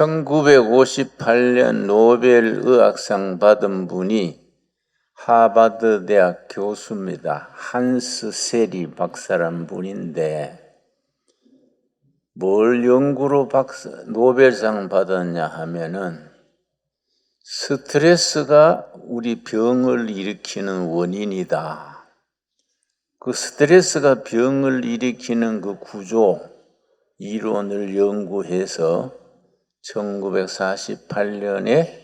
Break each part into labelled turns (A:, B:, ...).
A: 1958년 노벨 의학상 받은 분이 하버드 대학 교수입니다. 한스 세리 박사란 분인데 뭘 연구로 박사, 노벨상 받았냐 하면은 스트레스가 우리 병을 일으키는 원인이다. 그 스트레스가 병을 일으키는 그 구조, 이론을 연구해서 1948년에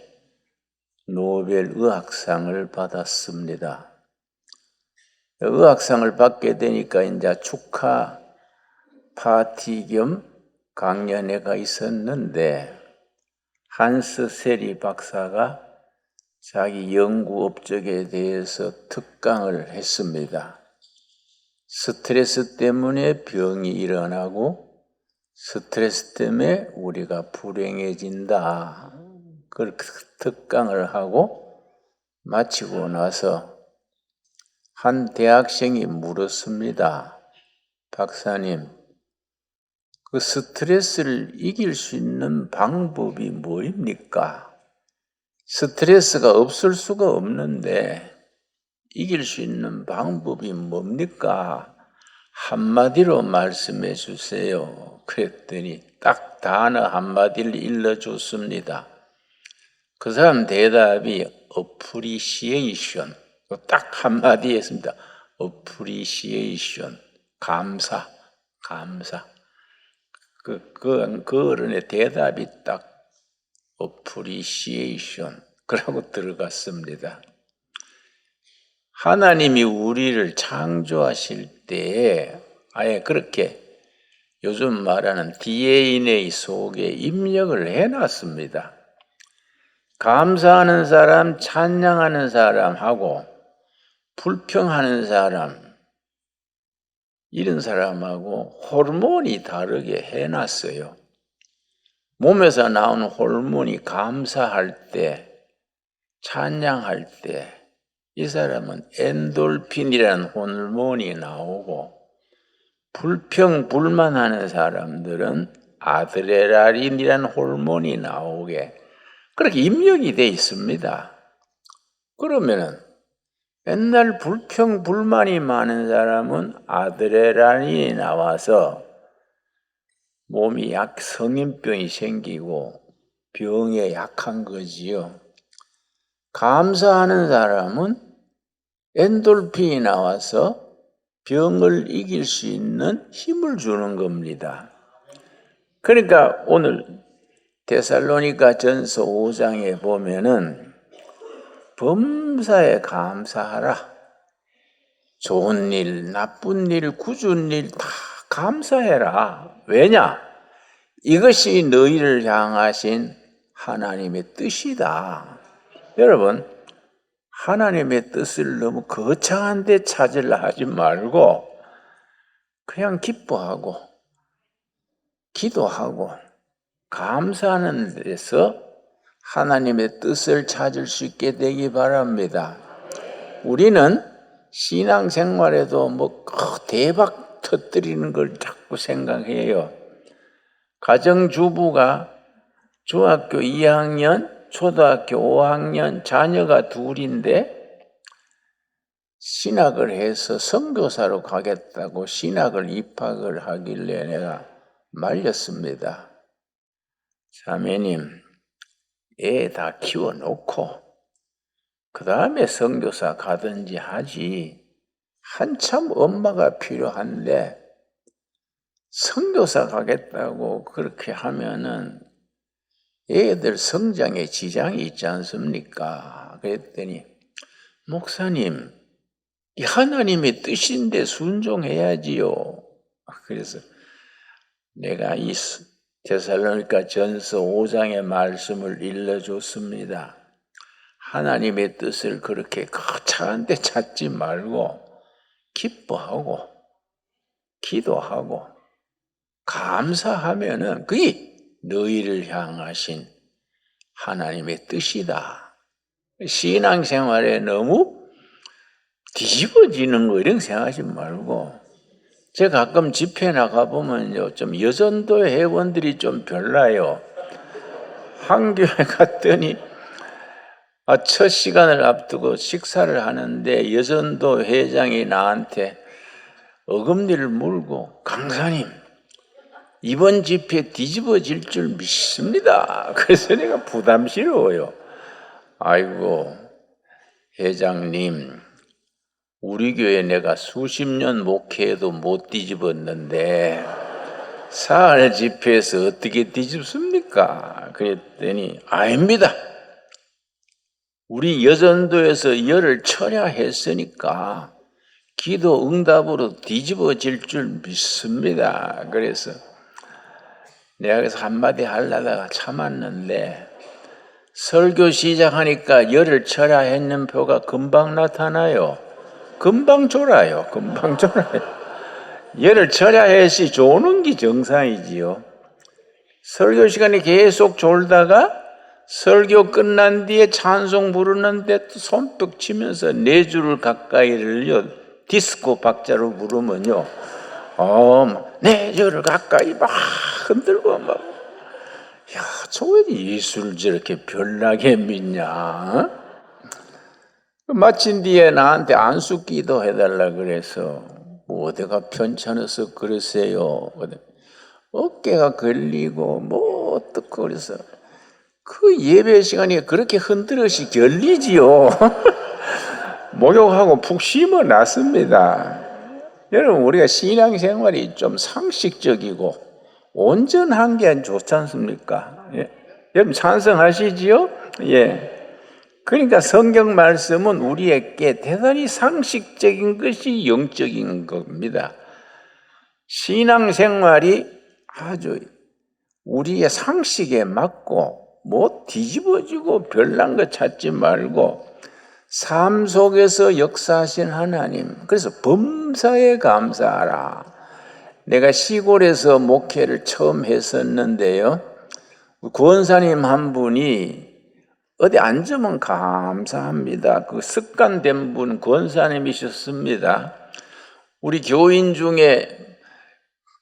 A: 노벨 의학상을 받았습니다. 의학상을 받게 되니까 이제 축하 파티 겸 강연회가 있었는데 한스 세리 박사가 자기 연구 업적에 대해서 특강을 했습니다. 스트레스 때문에 병이 일어나고 스트레스 때문에 우리가 불행해진다. 그 특강을 하고 마치고 나서 한 대학생이 물었습니다. 박사님, 그 스트레스를 이길 수 있는 방법이 뭐입니까? 스트레스가 없을 수가 없는데 이길 수 있는 방법이 뭡니까? 한마디로 말씀해 주세요. 그랬더니 딱 단어 한마디를 일러줬습니다. 그 사람 대답이 appreciation. 딱 한마디 했습니다. appreciation. 감사, 감사. 그, 그, 그 어른의 대답이 딱 appreciation. 그러고 들어갔습니다. 하나님이 우리를 창조하실 때에 아예 그렇게 요즘 말하는 DNA 속에 입력을 해놨습니다. 감사하는 사람, 찬양하는 사람하고 불평하는 사람, 이런 사람하고 호르몬이 다르게 해놨어요. 몸에서 나오는 호르몬이 감사할 때, 찬양할 때, 이 사람은 엔돌핀이라는 호르몬이 나오고, 불평, 불만하는 사람들은 아드레날린이라는 호르몬이 나오게 그렇게 입력이 돼 있습니다. 그러면은 맨날 불평, 불만이 많은 사람은 아드레날린이 나와서 몸이 약 성인병이 생기고 병에 약한 거지요. 감사하는 사람은 엔돌핀이 나와서 병을 이길 수 있는 힘을 주는 겁니다. 그러니까 오늘 데살로니가 전서 5장에 보면은 범사에 감사하라. 좋은 일, 나쁜 일, 굳은 일 다 감사해라. 왜냐? 이것이 너희를 향하신 하나님의 뜻이다. 여러분, 하나님의 뜻을 너무 거창한 데 찾으려 하지 말고 그냥 기뻐하고 기도하고 감사하는 데서 하나님의 뜻을 찾을 수 있게 되기 바랍니다. 우리는 신앙생활에도 뭐 대박 터뜨리는 걸 자꾸 생각해요. 가정주부가 중학교 2학년 초등학교 5학년 자녀가 둘인데 신학을 해서 선교사로 가겠다고 신학을 입학을 하길래 내가 말렸습니다. 자매님, 애 다 키워놓고 그 다음에 선교사 가든지 하지 한참 엄마가 필요한데 선교사 가겠다고 그렇게 하면은 애들 성장에 지장이 있지 않습니까? 그랬더니, 목사님, 이 하나님의 뜻인데 순종해야지요. 그래서 내가 이 데살로니가 전서 5장의 말씀을 일러줬습니다. 하나님의 뜻을 그렇게 거창한 데 찾지 말고 기뻐하고 기도하고 감사하면은 그게 너희를 향하신 하나님의 뜻이다. 신앙생활에 너무 뒤집어지는 거 이런 생각하지 말고 제가 가끔 집회 나가 보면요 좀 여전도 회원들이 좀 별나요. 한 교회 갔더니 아, 첫 시간을 앞두고 식사를 하는데 여전도 회장이 나한테 어금니를 물고 강사님 이번 집회 뒤집어질 줄 믿습니다. 그래서 내가 부담스러워요. 아이고 회장님 우리 교회 내가 수십 년 목회해도 못 뒤집었는데 사흘 집회에서 어떻게 뒤집습니까? 그랬더니 아닙니다. 우리 여전도에서 열을 철야했으니까 기도 응답으로 뒤집어질 줄 믿습니다. 그래서 내가 그래서 한마디 하려다가 참았는데 설교 시작하니까 열을 철야했는 표가 금방 나타나요. 금방 졸아요. 금방 졸아요. 열을 철야했시 조는 게 정상이지요. 설교 시간에 계속 졸다가 설교 끝난 뒤에 찬송 부르는데 또 손뼉 치면서 네 줄을 가까이를요 디스코 박자로 부르면요 어 네 줄을 가까이 막 흔들고 막 야, 저왜 예수를 저렇게 별나게 믿냐? 어? 마친 뒤에 나한테 안수 기도 해달라 그래서 뭐 어디가 편찮아서 그러세요. 어깨가 걸리고 뭐 어떻고 그래서 그 예배 시간이 그렇게 흔들어시 결리지요. 목욕하고 푹 쉬어 놨습니다. 여러분 우리가 신앙생활이 좀 상식적이고 온전한 게 좋지 않습니까? 예. 여러분 찬성하시지요? 예. 그러니까 성경 말씀은 우리에게 대단히 상식적인 것이 영적인 겁니다. 신앙생활이 아주 우리의 상식에 맞고 뭐 뒤집어지고 별난 거 찾지 말고 삶 속에서 역사하신 하나님. 그래서 범사에 감사하라. 내가 시골에서 목회를 처음 했었는데요. 구원사님 한 분이 어디 앉으면 감사합니다. 그 습관된 분 권사님이셨습니다. 우리 교인 중에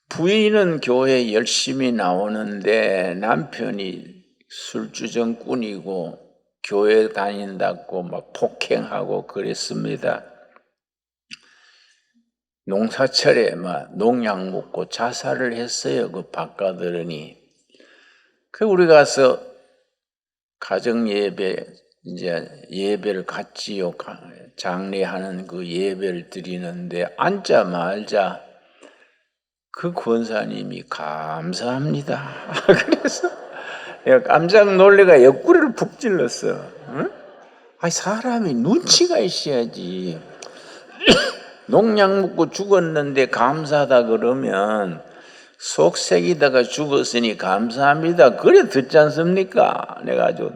A: 부인은 교회 열심히 나오는데 남편이 술주정꾼이고 교회 다닌다고 막 폭행하고 그랬습니다. 농사철에 막 농약 먹고 자살을 했어요. 그 바깥으로니. 그 우리 가서 가정 예배 이제 예배를 같이요 장례하는 그 예배를 드리는데 앉자마자 그 권사님이 감사합니다. 그래서 내가 깜짝 놀래가 옆구리를 푹 찔렀어. 응? 아니 사람이 눈치가 있어야지. 농약 먹고 죽었는데 감사하다 그러면 속색이다가 죽었으니 감사합니다. 그래 듣지 않습니까? 내가 아주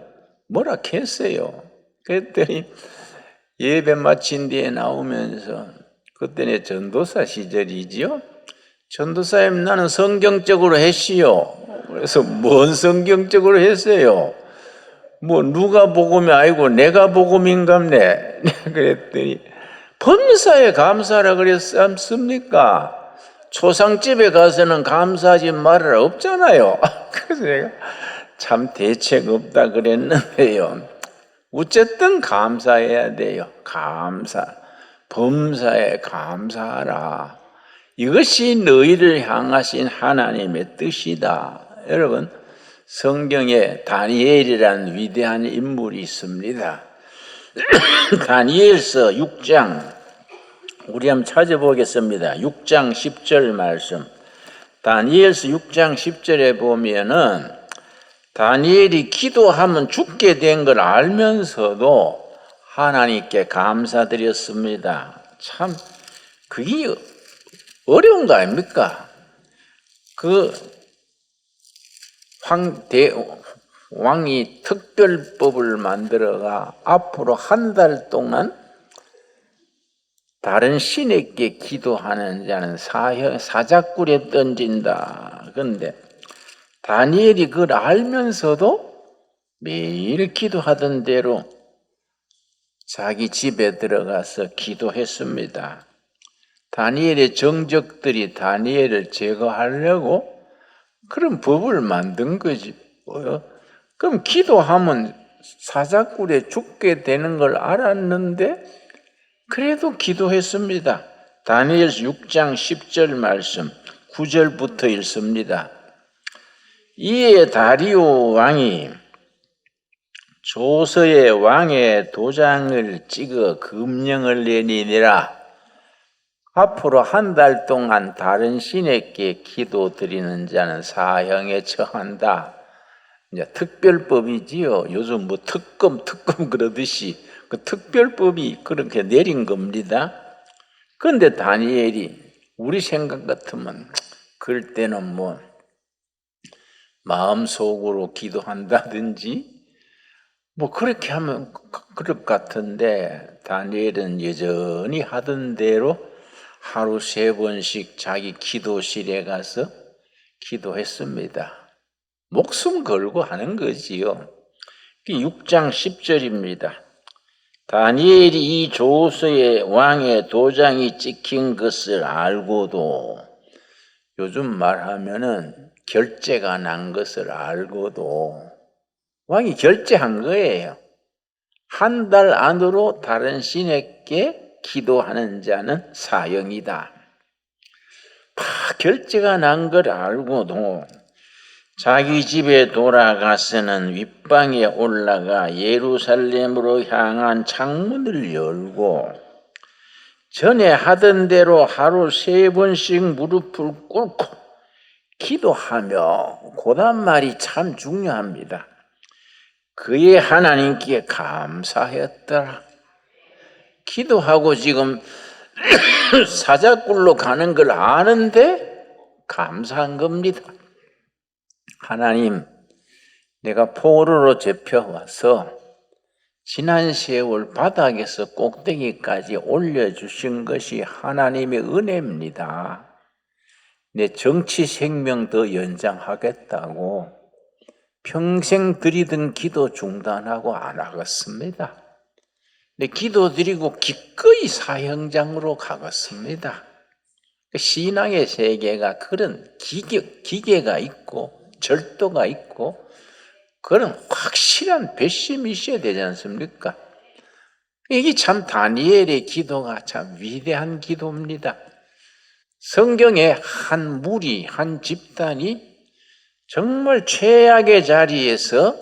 A: 뭐라 했어요. 그랬더니 예배 마친 뒤에 나오면서 그때는 전도사 시절이지요. 전도사님 나는 성경적으로 했시요. 그래서 뭔 성경적으로 했어요? 뭐 누가 복음이 아니고 내가 복음인갑네. 그랬더니 범사에 감사라 그랬습니까? 초상집에 가서는 감사하지 말을 없잖아요. 그래서 내가 참 대책 없다 그랬는데요. 어쨌든 감사해야 돼요. 감사. 범사에 감사하라. 이것이 너희를 향하신 하나님의 뜻이다. 여러분, 성경에 다니엘이라는 위대한 인물이 있습니다. 다니엘서 6장, 우리 한번 찾아보겠습니다. 6장 10절 말씀. 다니엘서 6장 10절에 보면은 다니엘이 기도하면 죽게 된 걸 알면서도 하나님께 감사드렸습니다. 참, 그게 어려운 거 아닙니까? 그 황 대 왕이 특별법을 만들어가 앞으로 한 달 동안 다른 신에게 기도하는 자는 사형, 사자굴에 던진다. 그런데 다니엘이 그걸 알면서도 매일 기도하던 대로 자기 집에 들어가서 기도했습니다. 다니엘의 정적들이 다니엘을 제거하려고 그런 법을 만든 거지. 그럼 기도하면 사자굴에 죽게 되는 걸 알았는데 그래도 기도했습니다. 다니엘 6장 10절 말씀 9절부터 읽습니다. 이에 다리오 왕이 조서의 왕의 도장을 찍어 금령을 내리니라. 앞으로 한 달 동안 다른 신에게 기도 드리는 자는 사형에 처한다. 이제 특별법이지요. 요즘 뭐 특검, 특검 그러듯이 그 특별법이 그렇게 내린 겁니다. 그런데 다니엘이 우리 생각 같으면 그럴 때는 뭐 마음속으로 기도한다든지 뭐 그렇게 하면 그- 그럴 것 같은데 다니엘은 여전히 하던 대로 하루 세 번씩 자기 기도실에 가서 기도했습니다. 목숨 걸고 하는 거지요. 6장 10절입니다. 다니엘이 이 조서의 왕의 도장이 찍힌 것을 알고도 요즘 말하면은 결제가 난 것을 알고도 왕이 결제한 거예요. 한 달 안으로 다른 신에게 기도하는 자는 사형이다. 다 결제가 난 걸 알고도 자기 집에 돌아가서는 윗방에 올라가 예루살렘으로 향한 창문을 열고 전에 하던 대로 하루 세 번씩 무릎을 꿇고 기도하며 고단 말이 참 중요합니다. 그의 하나님께 감사했더라. 기도하고 지금 사자굴로 가는 걸 아는데 감사한 겁니다. 하나님, 내가 포로로 잡혀와서 지난 세월 바닥에서 꼭대기까지 올려주신 것이 하나님의 은혜입니다. 내 정치 생명 더 연장하겠다고 평생 드리던 기도 중단하고 안 하겠습니다. 내 기도 드리고 기꺼이 사형장으로 가겠습니다. 신앙의 세계가 그런 기계, 기계가 있고 절도가 있고 그런 확실한 배심이 있어야 되지 않습니까? 이게 참 다니엘의 기도가 참 위대한 기도입니다. 성경에 한 무리, 한 집단이 정말 최악의 자리에서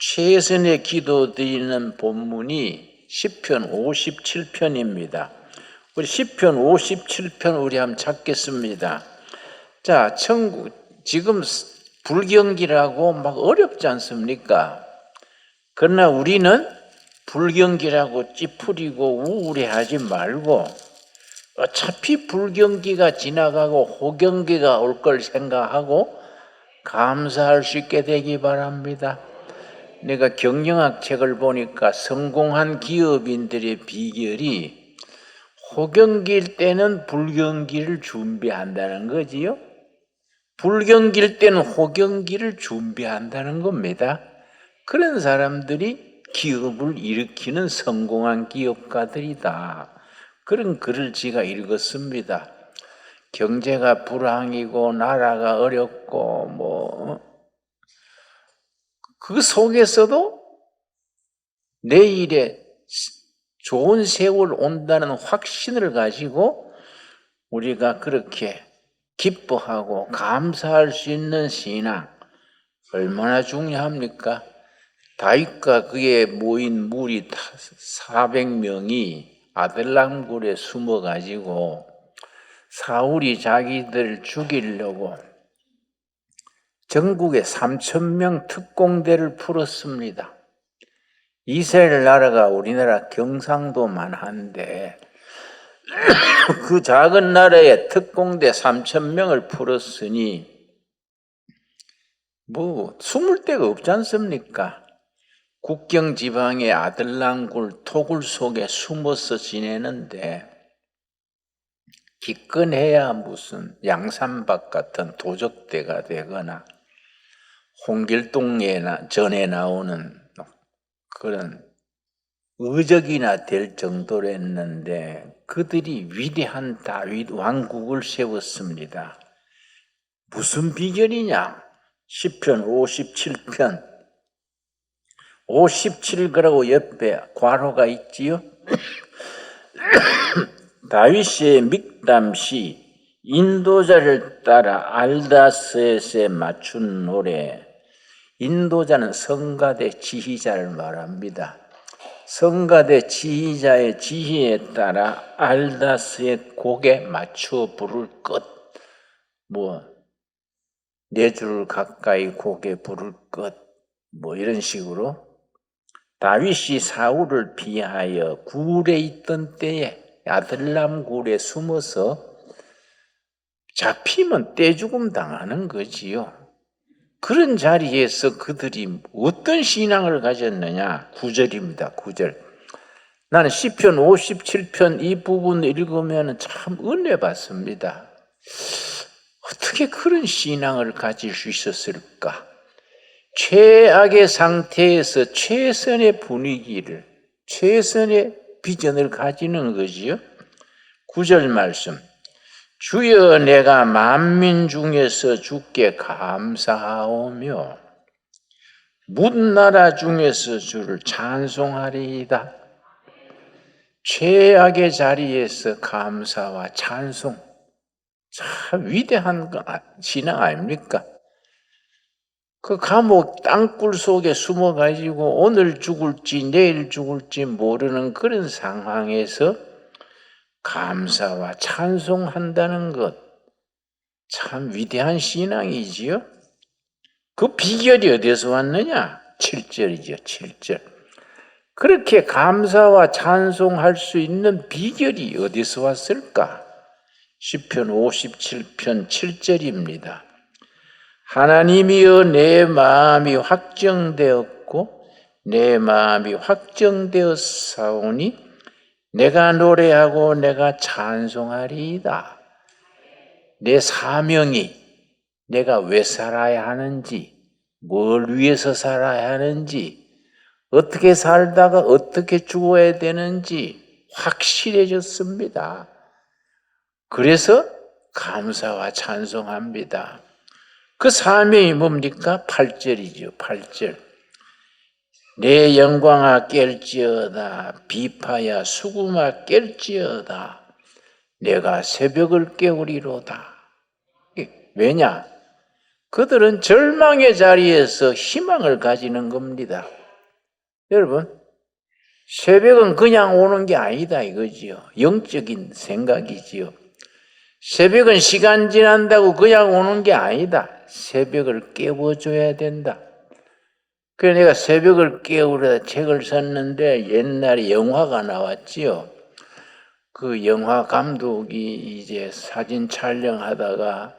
A: 최선의 기도 드리는 본문이 10편 57편입니다. 우리 10편 57편 우리 한번 찾겠습니다. 자, 천국, 지금 불경기라고 막 어렵지 않습니까? 그러나 우리는 불경기라고 찌푸리고 우울해하지 말고 어차피 불경기가 지나가고 호경기가 올 걸 생각하고 감사할 수 있게 되기 바랍니다. 내가 경영학 책을 보니까 성공한 기업인들의 비결이 호경기일 때는 불경기를 준비한다는 거지요. 불경기일 때는 호경기를 준비한다는 겁니다. 그런 사람들이 기업을 일으키는 성공한 기업가들이다. 그런 글을 제가 읽었습니다. 경제가 불황이고 나라가 어렵고 뭐 그 속에서도 내일에 좋은 세월 온다는 확신을 가지고 우리가 그렇게 기뻐하고 감사할 수 있는 신앙 얼마나 중요합니까? 다윗과 그의 모인 무리 400명이 아들랑굴에 숨어 가지고 사울이 자기들 죽이려고 전국에 3천 명 특공대를 풀었습니다. 이스라엘 나라가 우리나라 경상도만 한데 그 작은 나라에 특공대 3천 명을 풀었으니 뭐 숨을 데가 없지 않습니까? 국경 지방의 아들랑굴 토굴 속에 숨어서 지내는데 기권해야 무슨 양산박 같은 도적대가 되거나 홍길동에 전에 나오는 그런 의적이나 될 정도로 했는데 그들이 위대한 다윗 왕국을 세웠습니다. 무슨 비결이냐? 10편 57편 57그라고 옆에 괄호가 있지요. 다윗의 믹담시 인도자를 따라 알다스에 맞춘 노래. 인도자는 성가대 지휘자를 말합니다. 성가대 지휘자의 지휘에 따라 알다스의 곡에 맞추어 부를 것. 뭐, 네 줄 가까이 곡에 부를 것. 뭐 이런 식으로 다윗이 사울을 피하여 굴에 있던 때에 아들람 굴에 숨어서 잡히면 떼죽음 당하는 거지요. 그런 자리에서 그들이 어떤 신앙을 가졌느냐? 구절입니다. 구절. 나는 시편 57편 이 부분 읽으면 참 은혜 받습니다. 어떻게 그런 신앙을 가질 수 있었을까? 최악의 상태에서 최선의 분위기를, 최선의 비전을 가지는 거지요. 구절 말씀. 주여 내가 만민 중에서 주께 감사하오며 문나라 중에서 주를 찬송하리이다. 최악의 자리에서 감사와 찬송. 참 위대한 신앙 아닙니까? 그 감옥 땅굴 속에 숨어 가지고 오늘 죽을지 내일 죽을지 모르는 그런 상황에서 감사와 찬송한다는 것 참 위대한 신앙이지요. 그 비결이 어디서 왔느냐? 7절이죠. 7절. 그렇게 감사와 찬송할 수 있는 비결이 어디서 왔을까? 10편 57편 7절입니다. 하나님이여 내 마음이 확정되었고 내 마음이 확정되었사오니 내가 노래하고 내가 찬송하리이다. 내 사명이 내가 왜 살아야 하는지, 뭘 위해서 살아야 하는지, 어떻게 살다가 어떻게 죽어야 되는지 확실해졌습니다. 그래서 감사와 찬송합니다. 그 사명이 뭡니까? 8절이죠. 8절. 내 영광아 깰지어다 비파야 수구마 깰지어다 내가 새벽을 깨우리로다. 왜냐? 그들은 절망의 자리에서 희망을 가지는 겁니다. 여러분, 새벽은 그냥 오는 게 아니다 이거지요. 영적인 생각이지요. 새벽은 시간 지난다고 그냥 오는 게 아니다. 새벽을 깨워줘야 된다. 그래서 내가 새벽을 깨우려다 책을 썼는데 옛날에 영화가 나왔지요. 그 영화 감독이 이제 사진 촬영하다가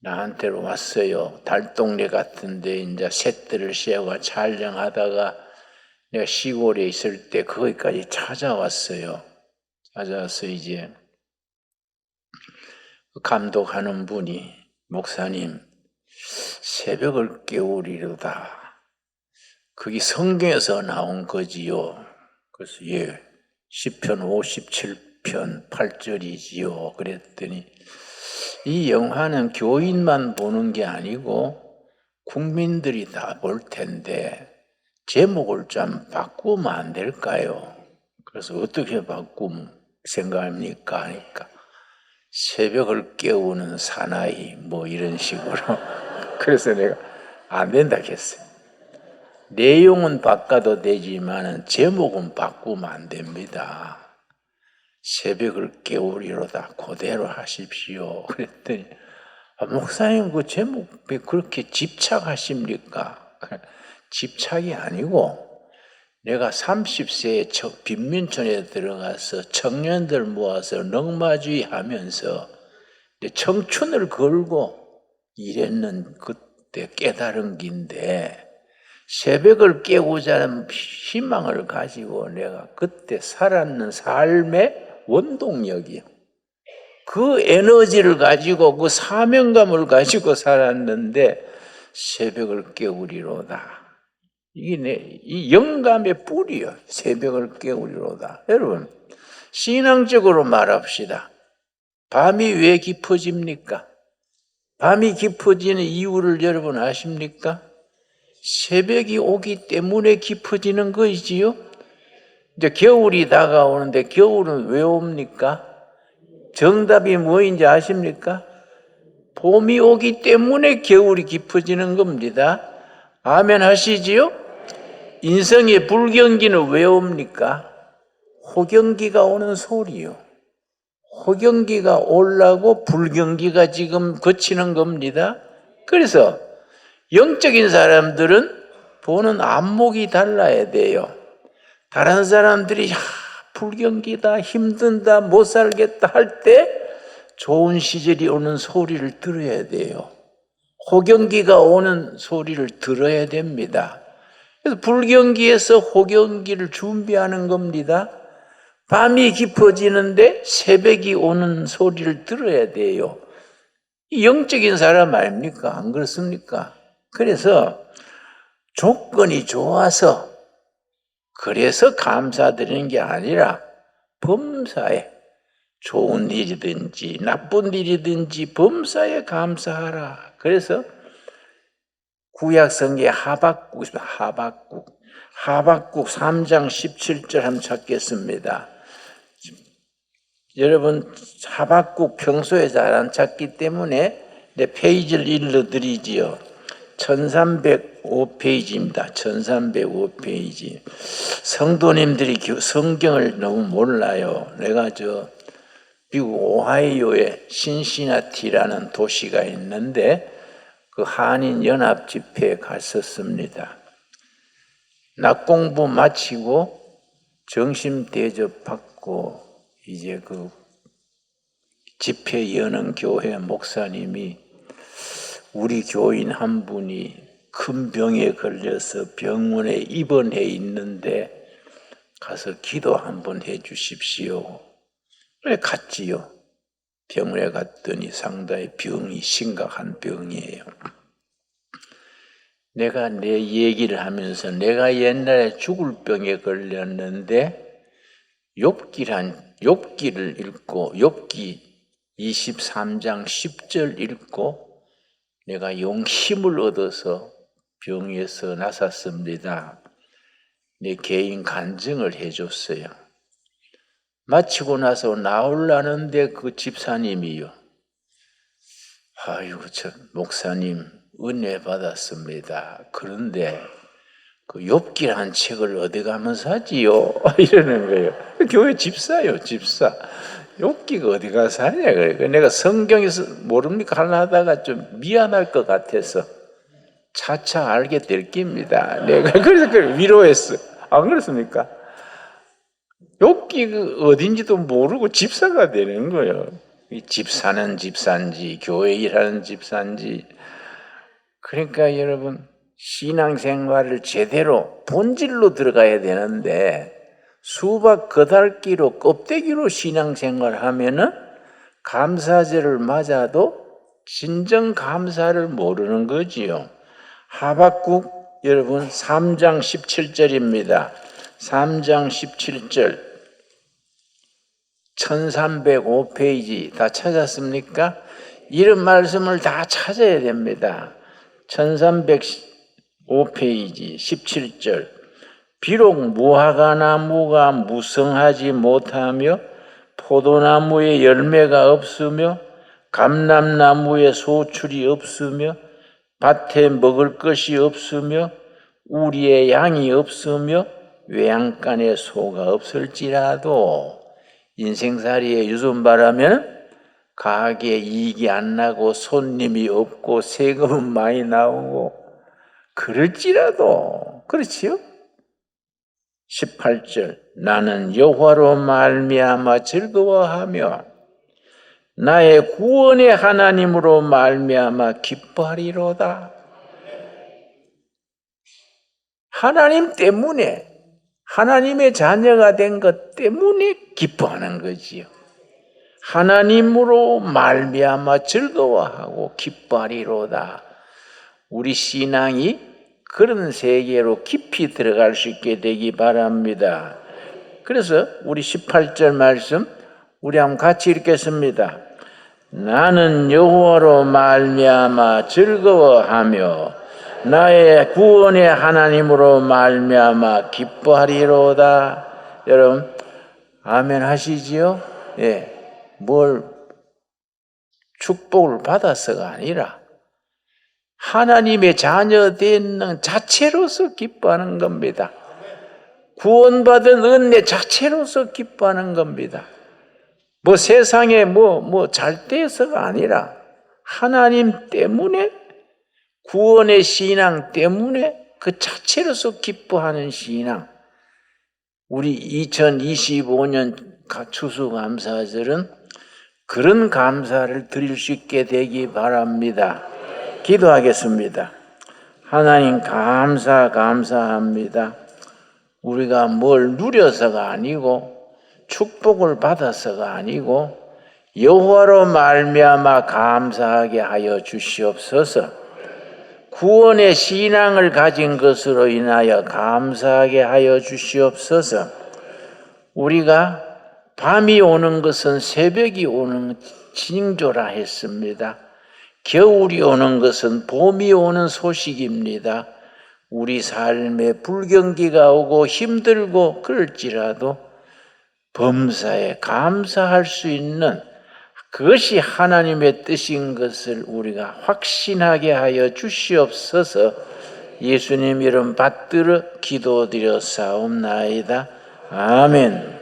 A: 나한테로 왔어요. 달동네 같은데 이제 셋들을 세워 촬영하다가 내가 시골에 있을 때 거기까지 찾아왔어요. 찾아와서 이제 그 감독하는 분이 목사님 새벽을 깨우리로다. 그게 성경에서 나온 거지요. 그래서 예, 10편 57편 8절이지요. 그랬더니 이 영화는 교인만 보는 게 아니고 국민들이 다 볼 텐데 제목을 좀 바꾸면 안 될까요? 그래서 어떻게 바꾸면 생각합니까? 하니까 새벽을 깨우는 사나이 뭐 이런 식으로 그래서 내가 안 된다 했어요. 내용은 바꿔도 되지만 제목은 바꾸면 안 됩니다. 새벽을 깨우리로다 그대로 하십시오. 그랬더니 아, 목사님 그 제목에 그렇게 집착하십니까? 집착이 아니고 내가 30세에 빈민촌에 들어가서 청년들 모아서 넉마주의 하면서 청춘을 걸고 일했는 그때 깨달은 긴데 새벽을 깨우자 하는 희망을 가지고 내가 그때 살았는 삶의 원동력이요. 그 에너지를 가지고 그 사명감을 가지고 살았는데 새벽을 깨우리로다. 이게 내, 이 영감의 뿌리요. 새벽을 깨우리로다. 여러분, 신앙적으로 말합시다. 밤이 왜 깊어집니까? 밤이 깊어지는 이유를 여러분 아십니까? 새벽이 오기 때문에 깊어지는 것이지요. 이제 겨울이 다가오는데 겨울은 왜 옵니까? 정답이 뭐인지 아십니까? 봄이 오기 때문에 겨울이 깊어지는 겁니다. 아멘 하시지요? 인생의 불경기는 왜 옵니까? 호경기가 오는 소리요. 호경기가 올라고 불경기가 지금 거치는 겁니다. 그래서 영적인 사람들은 보는 안목이 달라야 돼요. 다른 사람들이 야, 불경기다, 힘든다, 못 살겠다 할 때 좋은 시절이 오는 소리를 들어야 돼요. 호경기가 오는 소리를 들어야 됩니다. 그래서 불경기에서 호경기를 준비하는 겁니다. 밤이 깊어지는데 새벽이 오는 소리를 들어야 돼요. 영적인 사람 아닙니까? 안 그렇습니까? 그래서 조건이 좋아서 그래서 감사드리는 게 아니라 범사에 좋은 일이든지 나쁜 일이든지 범사에 감사하라. 그래서 구약 성계 하박국 하박국 하박국 3장 17절 한번 찾겠습니다. 여러분 하박국 평소에 잘 안 찾기 때문에 내 페이지를 일러 드리지요. 1305페이지입니다. 1305페이지. 성도님들이 성경을 너무 몰라요. 내가 저 미국 오하이오에 신시나티라는 도시가 있는데 그 한인 연합 집회에 갔었습니다. 낮 공부 마치고 정심 대접 받고 이제 그 집회 여는 교회 목사님이 우리 교인 한 분이 큰 병에 걸려서 병원에 입원해 있는데 가서 기도 한번 해 주십시오. 그래 갔지요. 병원에 갔더니 상당히 병이 심각한 병이에요. 내가 내 얘기를 하면서 내가 옛날에 죽을 병에 걸렸는데 욥기란 욥기를 읽고 욥기 23장 10절 읽고 내가 용힘을 얻어서 병에서 나섰습니다. 내 개인 간증을 해줬어요. 마치고 나서 나올라는데 그 집사님이요. 아이고, 저 목사님 은혜 받았습니다. 그런데 그 욥기라는 책을 어디 가면 사지요? 이러는 거예요. 교회 집사요, 집사. 욥기가 어디 가서 사냐 그래. 내가 성경에서 모릅니까 하려 하다가 좀 미안할 것 같아서 차차 알게 될 겁니다. 내가 그래서 그걸 위로했어. 안 그렇습니까? 욥기 그 어딘지도 모르고 집사가 되는 거예요. 집사는 집사인지 교회 일하는 집사인지 그러니까 여러분 신앙생활을 제대로 본질로 들어가야 되는데 수박 거달기로 껍데기로 신앙생활하면은 감사절을 맞아도 진정 감사를 모르는 거지요. 하박국 여러분 3장 17절입니다. 3장 17절 1305페이지 다 찾았습니까? 이런 말씀을 다 찾아야 됩니다. 1305페이지 17절 비록 무화과 나무가 무성하지 못하며 포도나무에 열매가 없으며 감람나무에 소출이 없으며 밭에 먹을 것이 없으며 우리의 양이 없으며 외양간에 소가 없을지라도 인생살이에 말하면 가게 이익이 안 나고 손님이 없고 세금은 많이 나오고 그럴지라도 그렇지요? 18절 나는 여호와로 말미암아 즐거워하며 나의 구원의 하나님으로 말미암아 기뻐하리로다. 하나님 때문에 하나님의 자녀가 된 것 때문에 기뻐하는 거지요. 하나님으로 말미암아 즐거워하고 기뻐하리로다. 우리 신앙이 그런 세계로 깊이 들어갈 수 있게 되기 바랍니다. 그래서 우리 18절 말씀 우리 한번 같이 읽겠습니다. 나는 여호와로 말미암아 즐거워하며 나의 구원의 하나님으로 말미암아 기뻐하리로다. 여러분 아멘 하시지요? 예. 뭘 축복을 받아서가 아니라 하나님의 자녀 되는 자체로서 기뻐하는 겁니다. 구원받은 은혜 자체로서 기뻐하는 겁니다. 뭐 세상에 뭐, 뭐 잘 돼서가 아니라 하나님 때문에 구원의 신앙 때문에 그 자체로서 기뻐하는 신앙. 우리 2025년 추수감사절은 그런 감사를 드릴 수 있게 되기 바랍니다. 기도하겠습니다. 하나님 감사 감사합니다. 우리가 뭘 누려서가 아니고 축복을 받아서가 아니고 여호와로 말미암아 감사하게 하여 주시옵소서. 구원의 신앙을 가진 것으로 인하여 감사하게 하여 주시옵소서. 우리가 밤이 오는 것은 새벽이 오는 징조라 했습니다. 겨울이 오는 것은 봄이 오는 소식입니다. 우리 삶에 불경기가 오고 힘들고 그럴지라도 범사에 감사할 수 있는 그것이 하나님의 뜻인 것을 우리가 확신하게 하여 주시옵소서 예수님 이름 받들어 기도드려 사옵나이다. 아멘.